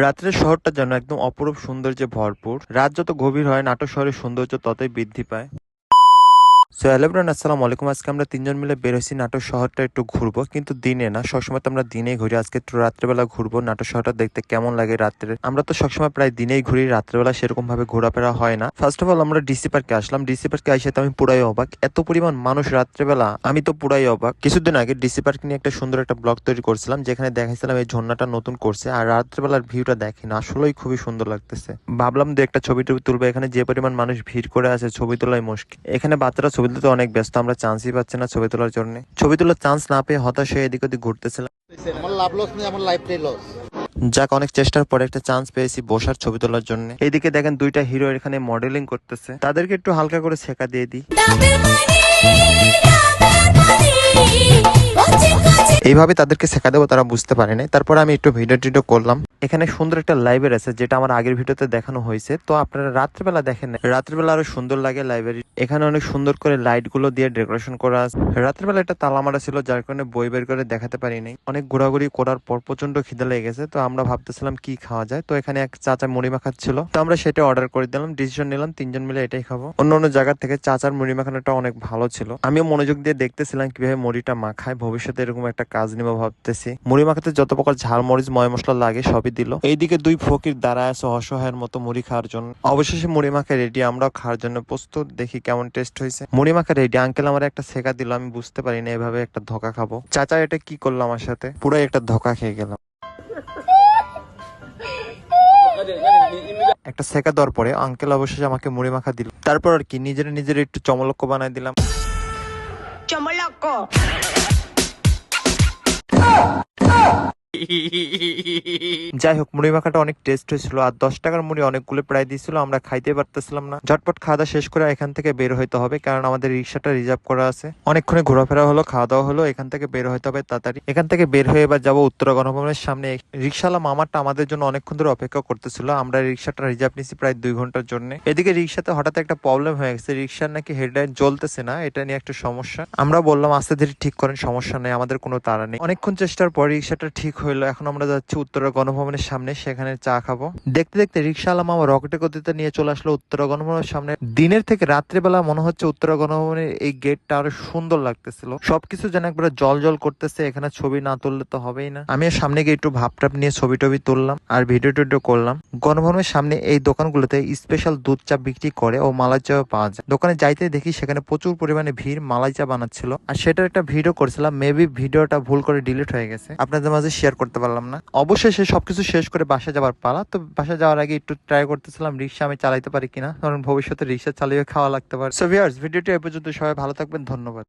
রাত্রের শহরটা যেন একদম অপরূপ সৌন্দর্যে ভরপুর। রাত যত গভীর হয়, নাটক শহরের সৌন্দর্য ততই বৃদ্ধি পায়। সো হ্যালো ব্রান আসসালামু আলাইকুম। আজকে আমরা তিনজন মিলে বের হয়েছি নাটক শহরটা একটু ঘুরবো, কিন্তু দিনে না, সবসময় তো আমরা দিনেই ঘুরি। আজকে একটু রাত্রেবেলা ঘুরবো নাটক শহরটা দেখতে কেমন লাগে রাত্রে। আমরা তো সবসময় প্রায় দিনেই ঘুরি, রাত্রেবেলা সেরকম ভাবে ঘোরাফেরা হয় না। ফার্স্ট অফ অল আমরা ডিসি পার্কে আসলাম। ডিসি পার্কে আসে তো আমি পুরাই অবাক। এত পরিমাণ মানুষ রাত্রেবেলা, আমি তো পুরাই অবাক। কিছুদিন আগে ডিসি পার্ক নিয়ে একটা সুন্দর একটা ব্লগ তৈরি করছিলাম, যেখানে দেখাইছিলাম এই ঝর্ণাটা নতুন করছে, আর রাত্রেবেলার ভিউটা দেখি না আসলেই খুবই সুন্দর লাগতেছে। ভাবলাম দু একটা ছবি টবি তুলবো, এখানে যে পরিমাণ মানুষ ভিড় করে আছে, ছবি তোলাই মুশকিল। এখানে বাচ্চারা ছবি তুলতে অনেক ব্যস্ত আমরা চান্সই পাচ্ছি না ছবি তোলার জন্য। ছবি তোলার চান্স না পেয়ে হতাশ হয়ে এদিক ওদিক ঘুরতেছিলাম। আমার লাভ লস নেই আমার লাইফটাই লস যাক অনেক চেষ্টার পরে একটা চান্স পেয়েছি বসার ছবি তোলার জন্য। এইদিকে দেখেন দুইটা হিরো এখানে মডেলিং করতেছে। তাদেরকে একটু হালকা করে শেখা দিয়ে দিই। এইভাবে তাদেরকে শেখা দেবো তারা বুঝতে পারে নাই। তারপর আমি একটু ভিডিও টিডিও করলাম। এখানে সুন্দর একটা লাইব্রেরি আছে, যেটা আমার আগের ভিডিওতে দেখানো হয়েছে। তো আপনারা রাত্রেবেলা দেখেন। রাত্রেবেলা আরও সুন্দর লাগে লাইব্রেরি এখানে অনেক সুন্দর করে লাইটগুলো দিয়ে ডেকোরেশন করা আছে। রাত্রেবেলা একটা তালা মারা ছিল, যার কারণে বই বের করে দেখাতে পারি নাই। অনেক ঘোরাঘুরি করার পর প্রচণ্ড খিদে লেগে গেছে, তো আমরা ভাবতেছিলাম কি খাওয়া যায়। তো এখানে এক চাচা মুড়ি মাখাচ্ছিল তো আমরা সেটা অর্ডার করে দিলাম ডিসিশন নিলাম, তিনজন মিলে এটাই খাব। অন্য অন্য জায়গা থেকে চাচার মুড়ি মাখানোটা অনেক ভালো ছিল। আমিও মনোযোগ দিয়ে দেখতেছিলাম কীভাবে মুড়িটা মাখায়, ভবিষ্যতে এরকম একটা কাজ নিবো ভাবতেছি। মুড়ি মাখাতে যত প্রকার ঝাল মরিচ ময় মশলা লাগে, সবই দিল। এইদিকে দুই ফকির দাঁড়ায় আছে অসহায়ের মতো মুড়ি খাওয়ার জন্য। অবশেষে মুড়ি মাখা রেডি, আমরাও খাওয়ার জন্য প্রস্তুত। দেখি কেমন টেস্ট হয়েছে। মুড়ি মাখা রেডি আঙ্কেল আমার একটা শেখা দিল, আমি বুঝতে পারি না এভাবে একটা ধোকা খাব। চাচা, এটা কি করল আমার সাথে? পুরো একটা ধোকা খেয়ে গেলাম। একটা সেকা দেওয়ার পরে আঙ্কেল অবশেষে আমাকে মুড়ি মাখা দিল। তারপর আর কি, নিজের নিজের একটু চমলক্ষ বানাই দিলাম। চমলক্কো? যাই হোক মুড়ি মাখাটা অনেক টেস্ট হয়েছিল আর দশ টাকার মুড়ি অনেকগুলো প্রায় দিয়েছিল, আমরা খাইতে পারতেছিলাম না। ঝটপট খাওয়া শেষ করে এখান থেকে বের হইতে হবে, কারণ আমাদের রিক্সাটা রিজার্ভ করা আছে। অনেকক্ষণে ঘোরাফেরা হলো, খাওয়া দাওয়া হলো, এখান থেকে বের হইতে হবে তাড়াতাড়ি। এখান থেকে বের হয়ে এবার যাব উত্তরা গণভবনের সামনে। রিক্সাওয়ালা মামাটা আমাদের জন্য অনেকক্ষণ ধরে অপেক্ষা করতেছিল, আমরা রিক্সাটা রিজার্ভ নিয়েছি প্রায় দুই ঘণ্টার জন্য। এদিকে রিক্সাতে হঠাৎ একটা প্রবলেম হয়ে গেছে, রিক্সার নাকি হেডলাইট জ্বলতেছে না, এটা নিয়ে একটা সমস্যা। আমরা বললাম, আস্তে ধীরে ঠিক করেন, সমস্যা নেই, আমাদের কোনো তাড়া নেই। অনেকক্ষণ চেষ্টার পর রিক্সাটা ঠিক হইল, এখন আমরা যাচ্ছি উত্তরা গণভবনের সামনে, সেখানে চা খাব। দেখতে দেখতে রিক্সাওয়ালা মামা রকেটে গতিতে নিয়ে চলে আসলো উত্তরা গণভবনের সামনে। দিনের থেকে রাত্রেবেলা মনে হচ্ছে উত্তরা গণভবনের এই গেটটা আরও সুন্দর লাগতেছিল। সবকিছু যেন একবারে জল জল করতেছে, এখানে ছবি না তুললে তো হবেই না। আমি সামনে গিয়ে একটু ভাবটাপ নিয়ে ছবি টবি তুললাম আর ভিডিও টিডিও করলাম। গণভবনের সামনে এই দোকানগুলোতে স্পেশাল দুধ চা বিক্রি করে ও মালাই চা পাওয়া যায়। দোকানে যাইতে দেখি সেখানে প্রচুর পরিমাণে ভিড় মালাই চা বানাচ্ছিল। আর সেটার একটা ভিডিও করছিলাম মেবি ভিডিওটা ভুল করে ডিলিট হয়ে গেছে। আপনাদের মাঝে শেয়ার করতে পারলাম না। অবশেষে সবকিছু শেষ করে বাসা যাওয়ার পালা। তো বাসা যাওয়ার আগে একটু ট্রাই করতেছিলাম, রিক্সা আমি চালাইতে পারি কিনা। কারণ ভবিষ্যতে রিক্সা চালিয়ে খাওয়া লাগতে পারে। সো ভিউয়ার্স ভিডিওটি এ পর্যন্ত সবাই ভালো থাকবেন, ধন্যবাদ।